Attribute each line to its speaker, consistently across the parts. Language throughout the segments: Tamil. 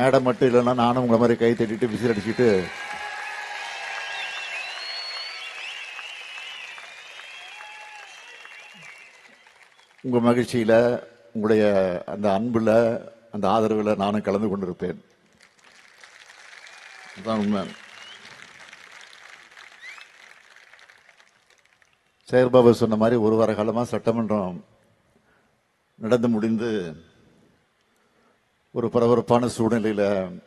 Speaker 1: மேடம் மட்டும் இல்லைன்னா நானும் உங்களை மாதிரி கை தட்டிட்டு விசில் அடிச்சுட்டு உங்க மகிழ்ச்சியில உங்களுடைய அந்த அன்புல அந்த ஆதரவுல நானும் கலந்து கொண்டிருப்பேன். அதுதான் உண்மை. செயற்பாபு சொன்ன மாதிரி ஒரு வார காலமா சட்டமன்றம் நடந்து முடிந்து ஒரு பரபரப்பான சூழ்நிலையில்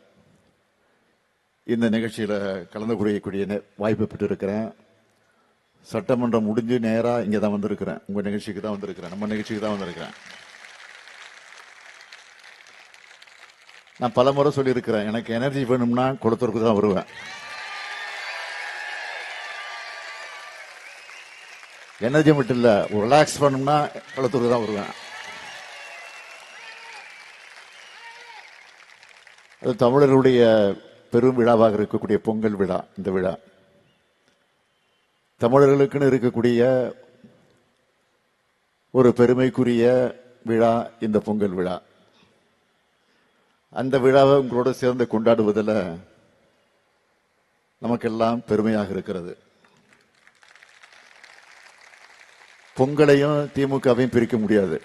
Speaker 1: இந்த நிகழ்ச்சியில் கலந்து கொள்ளக்கூடிய நே- வாய்ப்பு பெற்றிருக்கிறேன். சட்டமன்றம் முடிஞ்சு நேராக இங்கே தான் வந்திருக்கிறேன். உங்கள் நிகழ்ச்சிக்கு தான் வந்திருக்கிறேன். நம்ம நிகழ்ச்சிக்கு தான் வந்திருக்கிறேன். நான் பல முறை சொல்லியிருக்கிறேன். எனக்கு எனர்ஜி வேணும்னா குளத்தூருக்கு தான் வருவேன். எனர்ஜி மட்டும் இல்லை ரிலாக்ஸ் பண்ணணும்னா குளத்தூருக்கு தான் வருவேன். அது தமிழர்களுடைய பெரும் விழாவாக இருக்கக்கூடிய பொங்கல் விழா இந்த விழா. தமிழர்களுக்குன்னு இருக்கக்கூடிய ஒரு பெருமைக்குரிய விழா இந்த பொங்கல் விழா. அந்த விழாவை உங்களோட சேர்ந்து கொண்டாடுவதில் நமக்கெல்லாம் பெருமையாக இருக்கிறது. பொங்கலையும் திமுகவையும் பிரிக்க முடியாது.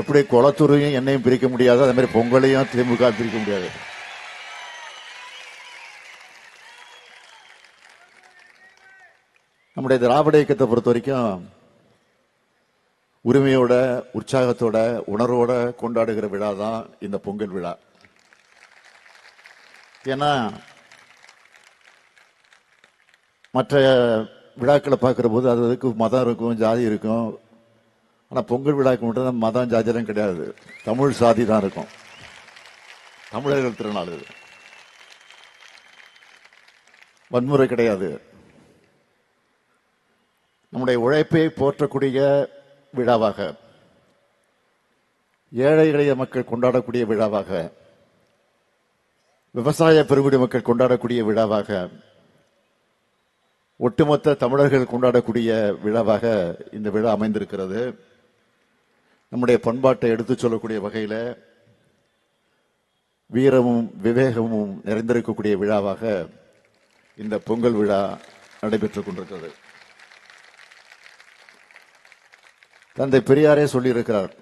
Speaker 1: எப்படி குளத்தூரையும் என்னையும் பிரிக்க முடியாது அதே மாதிரி பொங்கலையும் திமுக பிரிக்க முடியாது. நம்முடைய திராவிட இயக்கத்தை பொறுத்த வரைக்கும் உரிமையோட உற்சாகத்தோட உணர்வோட கொண்டாடுகிற விழா தான் இந்த பொங்கல் விழா. ஏன்னா மற்ற விழாக்களை பார்க்குற போது அது அதுக்கு மதம் இருக்கும் ஜாதி இருக்கும் ஆனால் பொங்கல் விழாக்கு மட்டும் தான் மதம் ஜாதியெல்லாம் கிடையாது. தமிழ் சாதி தான் இருக்கும். தமிழர்கள் திருநாள் இது. வன்முறை கிடையாது. நம்முடைய உழைப்பை போற்றக்கூடிய விழாவாக ஏழை இளைய மக்கள் கொண்டாடக்கூடிய விழாவாக விவசாய பெருங்குடி மக்கள் கொண்டாடக்கூடிய விழாவாக ஒட்டுமொத்த தமிழர்கள் கொண்டாடக்கூடிய விழாவாக இந்த விழா அமைந்திருக்கிறது. நம்முடைய பண்பாட்டை எடுத்துச் சொல்லக்கூடிய வகையில் வீரமும் விவேகமும் நிறைந்திருக்கக்கூடிய விழாவாக இந்த பொங்கல் விழா நடைபெற்றுக் கொண்டிருக்கிறது. தந்தை பெரியாரே சொல்லியிருக்கிறார்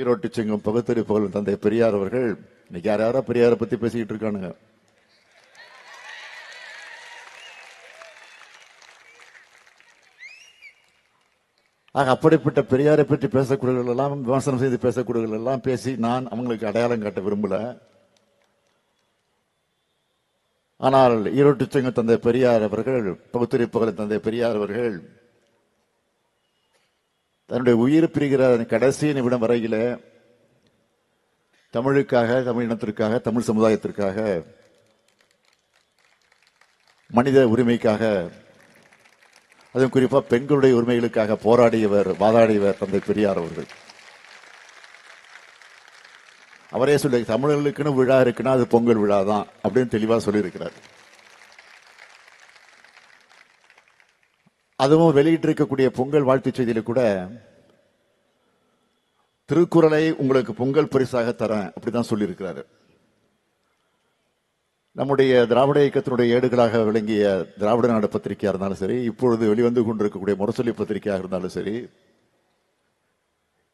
Speaker 1: ஈரோட்டு சிங்கம் பகுத்தறி புகழும் தந்தை பெரியார் அவர்கள் இன்னைக்கு யார் யாரோ பெரியாரை பத்தி பேசிக்கிட்டு இருக்கானுங்க. ஆக அப்படிப்பட்ட பெரியாரை பற்றி பேசக்கூடியவர்கள் எல்லாம் விமர்சனம் செய்து பேசக்கூடியவர்கள் எல்லாம் பேசி நான் அவங்களுக்கு அடையாளம் காட்ட விரும்பல. ஆனால் ஈரோட்டு சிங்க தந்தை பெரியார் அவர்கள் பகுத்தறி புகழ் தந்தை பெரியார் அவர்கள் தன்னுடைய உயிர் பிரிகிற கடைசி நிமிடம் வரையில தமிழுக்காக தமிழ் இனத்திற்காக தமிழ் சமுதாயத்திற்காக மனித உரிமைக்காக அதுவும் குறிப்பாக பெண்களுடைய உரிமைகளுக்காக போராடியவர் வாதாடியவர் தந்தை பெரியார் அவர்கள். அவரே சொல்லி தமிழர்களுக்குன்னு விழா இருக்குன்னா அது பொங்கல் விழா தான் அப்படின்னு தெளிவாக சொல்லியிருக்கிறார். அதுவும் வெளியிட்டிருக்கக்கூடிய பொங்கல் வாழ்த்துச் செய்தியில் கூட திருக்குறளை உங்களுக்கு பொங்கல் பரிசாக தரேன் அப்படிதான் சொல்லியிருக்கிறாரு. நம்முடைய திராவிட இயக்கத்தினுடைய ஏடுகளாக விளங்கிய திராவிட நாடு பத்திரிகையாக இருந்தாலும் சரி இப்பொழுது வெளிவந்து கொண்டிருக்கக்கூடிய முரசொலி பத்திரிகையாக இருந்தாலும் சரி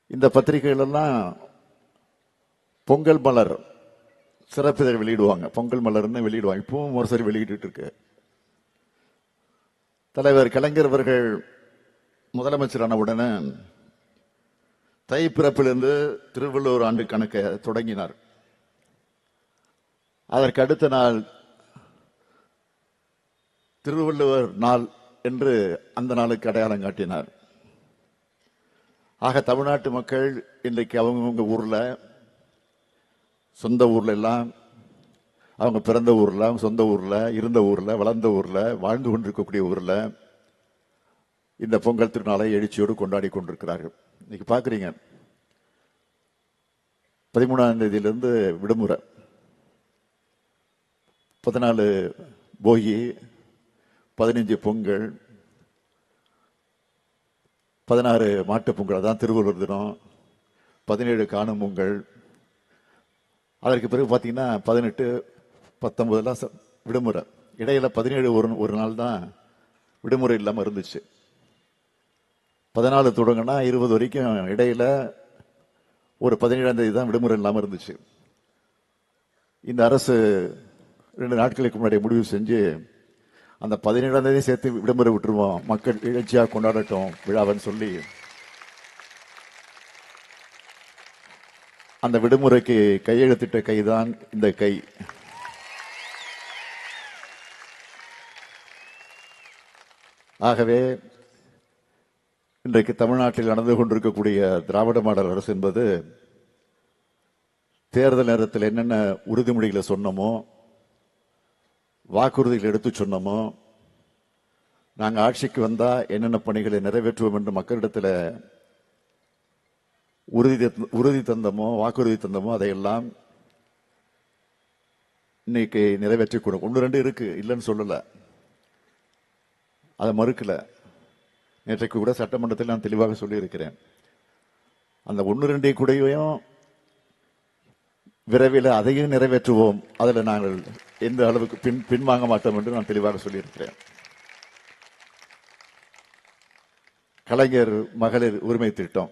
Speaker 1: இந்த பத்திரிகைகளெல்லாம் பொங்கல் மலர் சிறப்பிதழ் வெளியிடுவாங்க. பொங்கல் மலர்னு வெளியிடுவாங்க. இப்பவும் முரசொலி வெளியிட்டு இருக்கு. தலைவர் கலைஞர் அவர்கள் முதலமைச்சரான உடனே தை பிறப்பிலிருந்து திருவள்ளுவர் ஆண்டு கணக்கை தொடங்கினார். அதற்கு அடுத்த நாள் திருவள்ளுவர் நாள் என்று அந்த நாளுக்கு அடையாளம் காட்டினார். ஆக தமிழ்நாட்டு மக்கள் இன்றைக்கு அவங்கவுங்க ஊரில் சொந்த ஊரில் எல்லாம் அவங்க பிறந்த ஊரில் அவங்க சொந்த ஊரில் இருந்த ஊரில் வளர்ந்த ஊரில் வாழ்ந்து கொண்டிருக்கக்கூடிய ஊரில் இந்த பொங்கல் திருநாளை எழுச்சியோடு கொண்டாடி கொண்டிருக்கிறார்கள். இன்னைக்கு பார்க்குறீங்க பதிமூணாம் தேதியிலிருந்து விடுமுறை. பதினாலு போகி பதினஞ்சு பொங்கல் பதினாறு மாட்டு பொங்கல் அதான் திருவள்ளுவர் தினம் பதினேழு காணும் பொங்கல். அதற்கு பிறகு பார்த்தீங்கன்னா பதினெட்டு பத்தொம்பதுலாம் விடுமுறை. இடையில பதினேழு ஒரு ஒரு நாள் தான் விடுமுறை இல்லாமல் இருந்துச்சு. பதினாலு தொடங்கினா இருபது வரைக்கும் இடையில ஒரு பதினேழாம் தேதி தான் விடுமுறை இல்லாமல் இருந்துச்சு. இந்த அரசு ரெண்டு நாட்களுக்கு முன்னாடி முடிவு செஞ்சு அந்த பதினேழாம் தேதி சேர்த்து விடுமுறை விட்டுருவோம். மக்கள் எழுச்சியாக கொண்டாடட்டும் விழாவன்னு சொல்லி. அந்த விடுமுறைக்கு கையெழுத்திட்ட கைதான் இந்த கை. ஆகவே இன்றைக்கு தமிழ்நாட்டில் நடந்து கொண்டிருக்கக்கூடிய திராவிட மாடல் அரசு என்பது தேர்தல் நேரத்தில் என்னென்ன உறுதிமொழிகளை சொன்னோமோ வாக்குறுதிகள் எடுத்து சொன்னோமோ நாங்கள் ஆட்சிக்கு வந்தால் என்னென்ன பணிகளை நிறைவேற்றுவோம் என்று மக்களிடத்தில் உறுதி உறுதி தந்தமோ வாக்குறுதி தந்தமோ அதையெல்லாம் இன்னைக்கு நிறைவேற்றி கொடுக்கும் ஒன்று ரெண்டு இருக்கு. இல்லைன்னு சொல்லலை. அதை மறுக்கல. நேற்றைக்கு கூட சட்டமன்றத்தில் நான் தெளிவாக சொல்லியிருக்கிறேன். அந்த ஒன்று ரெண்டை கூடயும் விரைவில் அதையும் நிறைவேற்றுவோம். அதில் நாங்கள் எந்த அளவுக்கு பின் பின்வாங்க மாட்டோம் என்று நான் தெளிவாக சொல்லியிருக்கிறேன். கலைஞர் மகளிர் உரிமை திட்டம்.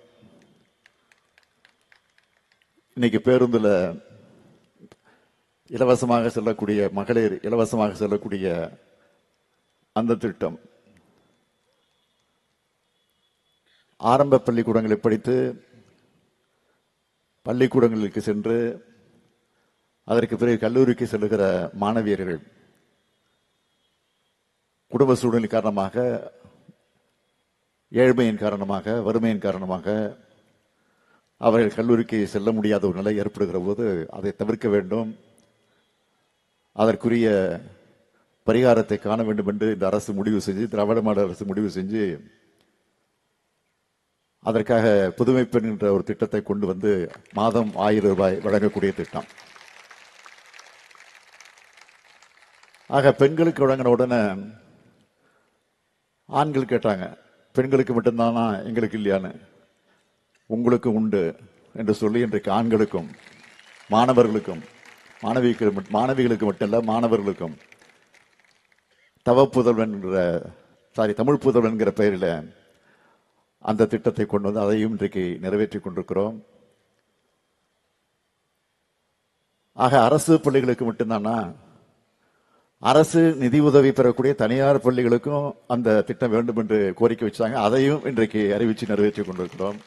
Speaker 1: இன்னைக்கு பேருந்தில் இலவசமாக செல்லக்கூடிய மகளிர் இலவசமாக செல்லக்கூடிய அந்த திட்டம். ஆரம்ப பள்ளிக்கூடங்களை படித்து பள்ளிக்கூடங்களுக்கு சென்று அதற்கு பிறகு கல்லூரிக்கு செல்லுகிற மாணவியர்கள் குடும்ப சூழ்நிலை காரணமாக ஏழ்மையின் காரணமாக வறுமையின் காரணமாக அவர்கள் கல்லூரிக்கு செல்ல முடியாத ஒரு நிலை ஏற்படுகிற போது அதை தவிர்க்க வேண்டும். அதற்குரிய பரிகாரத்தை காண வேண்டும் என்று இந்த அரசு முடிவு செஞ்சு திராவிட மாடல் அரசு முடிவு செஞ்சு அதற்காக புதுமை பெண் என்ற ஒரு திட்டத்தை கொண்டு வந்து மாதம் ஆயிரம் ரூபாய் வழங்கக்கூடிய திட்டம். ஆக பெண்களுக்கு வழங்கின உடனே ஆண்கள் கேட்டாங்க பெண்களுக்கு மட்டும்தானா? எங்களுக்கு இல்லையான்னு. உங்களுக்கு உண்டு என்று சொல்லி இன்றைக்கு ஆண்களுக்கும் மாணவர்களுக்கும் மாணவிக்கு மாணவிகளுக்கு மாணவிகளுக்கு மட்டுமல்ல மாணவர்களுக்கும் தவ புதல்வன் என்ற சாரி தமிழ் புதல்வன் என்கிற பெயரில் அந்த திட்டத்தை கொண்டு வந்து அதையும் இன்றைக்கு நிறைவேற்றி கொண்டிருக்கிறோம். ஆக அரசு பள்ளிகளுக்கு மட்டும்தானா? அரசு நிதி உதவி பெறக்கூடிய தனியார் பள்ளிகளுக்கும் அந்த திட்டம் வேண்டும் என்று கோரிக்கை வச்சாங்க. அதையும் இன்றைக்கு அறிவிச்சு நிறைவேற்றிக் கொண்டிருக்கிறோம்.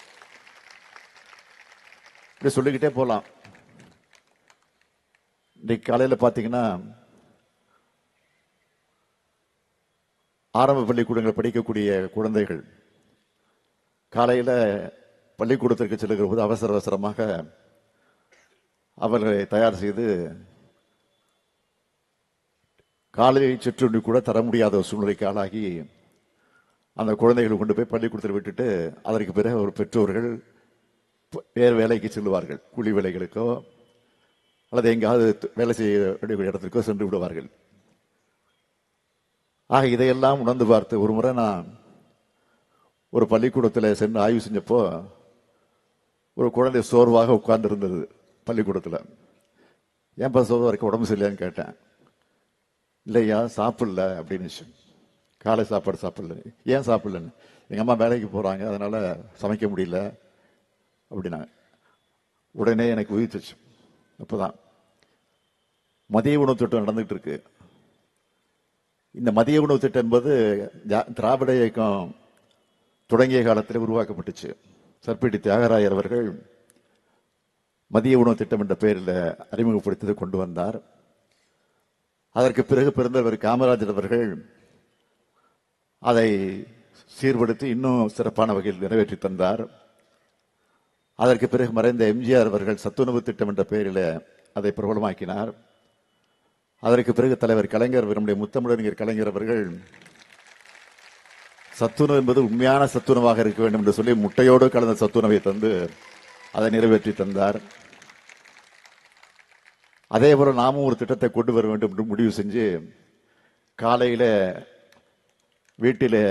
Speaker 1: இப்படி சொல்லிக்கிட்டே போலாம். இன்றைக்கு காலையில் பார்த்தீங்கன்னா ஆரம்ப பள்ளிக்கூடங்கள் படிக்கக்கூடிய குழந்தைகள் காலையில் பள்ளிக்கூடத்திற்கு செல்லுகிற போது அவசர அவசரமாக அவர்களை தயார் செய்து காலையில் சிற்றுண்டி கூட தர முடியாத ஒரு சூழ்நிலைக்கு ஆளாகி அந்த குழந்தைகளை கொண்டு போய் பள்ளிக்கூடத்தில் விட்டுட்டு அதற்கு பிறகு ஒரு பெற்றோர்கள் வேறு வேலைக்கு செல்லுவார்கள். கூலி வேலைகளுக்கோ அல்லது எங்காவது வேலை செய்ய வேண்டிய இடத்திற்கோ சென்று விடுவார்கள். ஆக இதையெல்லாம் உணர்ந்து பார்த்து ஒரு முறை நான் ஒரு பள்ளிக்கூடத்தில் சென்று ஆய்வு செஞ்சப்போ ஒரு குழந்தை சோர்வாக உட்கார்ந்து இருந்தது பள்ளிக்கூடத்தில். ஏன்பா சோர்வாக இருக்க? உடம்பு சரியில்லையான்னு கேட்டேன். இல்லையா சாப்பிடல அப்படின்னு காலை சாப்பாடு சாப்பிடல. ஏன் சாப்பிடலன்னு? எங்கள் அம்மா வேலைக்கு போகிறாங்க அதனால் சமைக்க முடியல அப்படின்னாங்க. உடனே எனக்கு உயிர்த்துச்சு அப்பதான். மதிய உணவு திட்டம் நடந்துகிட்டு இருக்கு. இந்த மதிய உணவு திட்டம் என்பது திராவிட இயக்கம் தொடங்கிய காலத்தில் உருவாக்கப்பட்டுச்சு. சர்பிடி தியாகராயர் அவர்கள் மதிய உணவு திட்டம் என்ற பெயரில் அறிமுகப்படுத்தி கொண்டு வந்தார். அதற்கு பிறகு பிறந்தவர் காமராஜர் அவர்கள் அதை சீர்படுத்தி இன்னும் சிறப்பான வகையில் நிறைவேற்றி தந்தார். அதற்கு பிறகு மறைந்த எம்ஜிஆர் அவர்கள் சத்துணவு திட்டம் என்ற பெயரில் அதை பிரபலமாக்கினார். அதற்கு பிறகு தலைவர் கலைஞர் நம்முடைய முத்தமிழறிஞர் கலைஞர் அவர்கள் சத்துணவு என்பது உண்மையான சத்துணவாக இருக்க வேண்டும் என்று சொல்லி முட்டையோடு கலந்த சத்துணவை தந்து அதை நிறைவேற்றி தந்தார். அதே போல் நாமும் ஒரு திட்டத்தை கொண்டு வர வேண்டும் என்று முடிவு செஞ்சு காலையில் வீட்டில்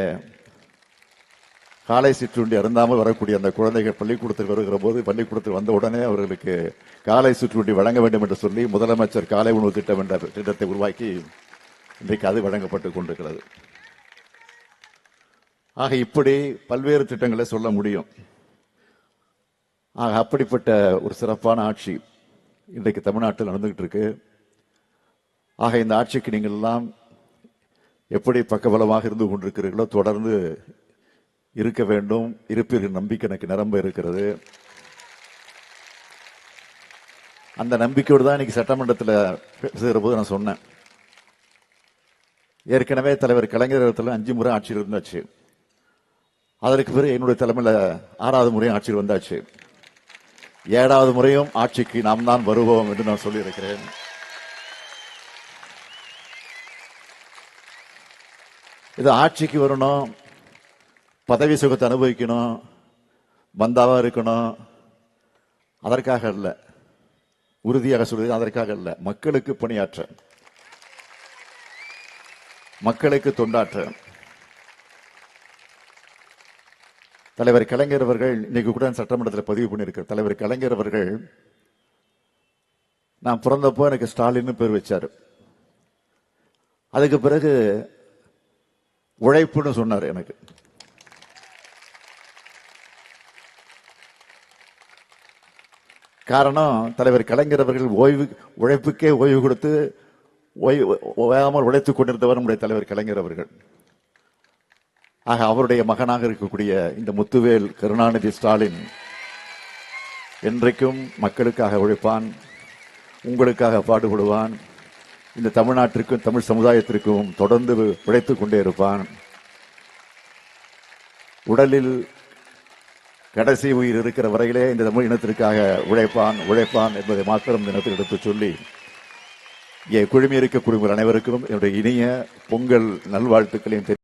Speaker 1: காலை சிற்றுண்டி அருந்தாமல் வரக்கூடிய அந்த குழந்தைகள் பள்ளிக்கூடத்தில் வருகிற போது பள்ளிக்கூடத்தில் வந்த உடனே அவர்களுக்கு காலை சிற்றுண்டி வழங்க வேண்டும் என்று சொல்லி முதலமைச்சர் காலை உணவு திட்டம் என்ற திட்டத்தை உருவாக்கி இன்றைக்கு அது வழங்கப்பட்டு கொண்டிருக்கிறது. ஆக இப்படி பல்வேறு திட்டங்களை சொல்ல முடியும். ஆக அப்படிப்பட்ட ஒரு சிறப்பான ஆட்சி இன்றைக்கு தமிழ்நாட்டில் நடந்துகிட்டு இருக்கு ஆக இந்த ஆட்சிக்கு நீங்கள் எல்லாம் எப்படி பக்கபலமாக இருந்து கொண்டிருக்கிறீர்களோ தொடர்ந்து இருக்க வேண்டும். இருப்பீர்கள். நம்பிக்கை எனக்கு நிரம்ப இருக்கிறது. அந்த நம்பிக்கையோடு தான் இன்னைக்கு சட்டமன்றத்தில் பேசுகிற போது நான் சொன்னேன். ஏற்கனவே தலைவர் கலைஞர் இடத்துல அஞ்சு முறை ஆட்சியில் இருந்தாச்சு. அதற்கு பிறகு என்னுடைய தலைமையில் ஆறாவது முறையும் ஆட்சியில் வந்தாச்சு. ஏழாவது முறையும் ஆட்சிக்கு நாம் தான் வருவோம் என்று நான் சொல்லியிருக்கிறேன். இது ஆட்சிக்கு வரணும் பதவி சுகத்தை அனுபவிக்கணும் பந்தாவா இருக்கணும் அதற்காக அல்ல. உறுதியாக சொல்வது அதற்காக அல்ல. மக்களுக்கு பணியாற்ற மக்களுக்கு தொண்டாற்ற. தலைவர் கலைஞர் அவர்கள் இன்னைக்கு கூட சட்டமன்றத்தில் பதிவு பண்ணியிருக்கார். தலைவர் கலைஞர் அவர்கள் நான் பிறந்தப்போ எனக்கு ஸ்டாலின் பேர் வச்சார். அதுக்கு பிறகு உழைப்புன்னு சொன்னார் எனக்கு. காரணம் தலைவர் கலைஞர் அவர்கள் ஓய்வு உழைப்புக்கே ஓய்வு கொடுத்து ஓய்வு ஓயாமல் உழைத்துக் கொண்டிருந்தவர் நம்முடைய தலைவர் கலைஞர் அவர்கள். ஆக அவருடைய மகனாக இருக்கக்கூடிய இந்த முத்துவேல் கருணாநிதி ஸ்டாலின் என்றைக்கும் மக்களுக்காக உழைப்பான் உங்களுக்காக பாடுபடுவான் இந்த தமிழ்நாட்டிற்கும் தமிழ் சமுதாயத்திற்கும் தொடர்ந்து உழைத்துக் கொண்டே இருப்பான். உடலில் கடைசி உயிர் இருக்கிற வரையிலே இந்த தமிழ் இனத்திற்காக உழைப்பான் உழைப்பான் என்பதை மாத்திரம் இந்த இனத்தில் எடுத்துச் சொல்லி இங்கே குழுமி குழுமிகள் அனைவருக்கும் என்னுடைய இனிய பொங்கல் நல்வாழ்த்துக்களையும் தெரிவித்துக்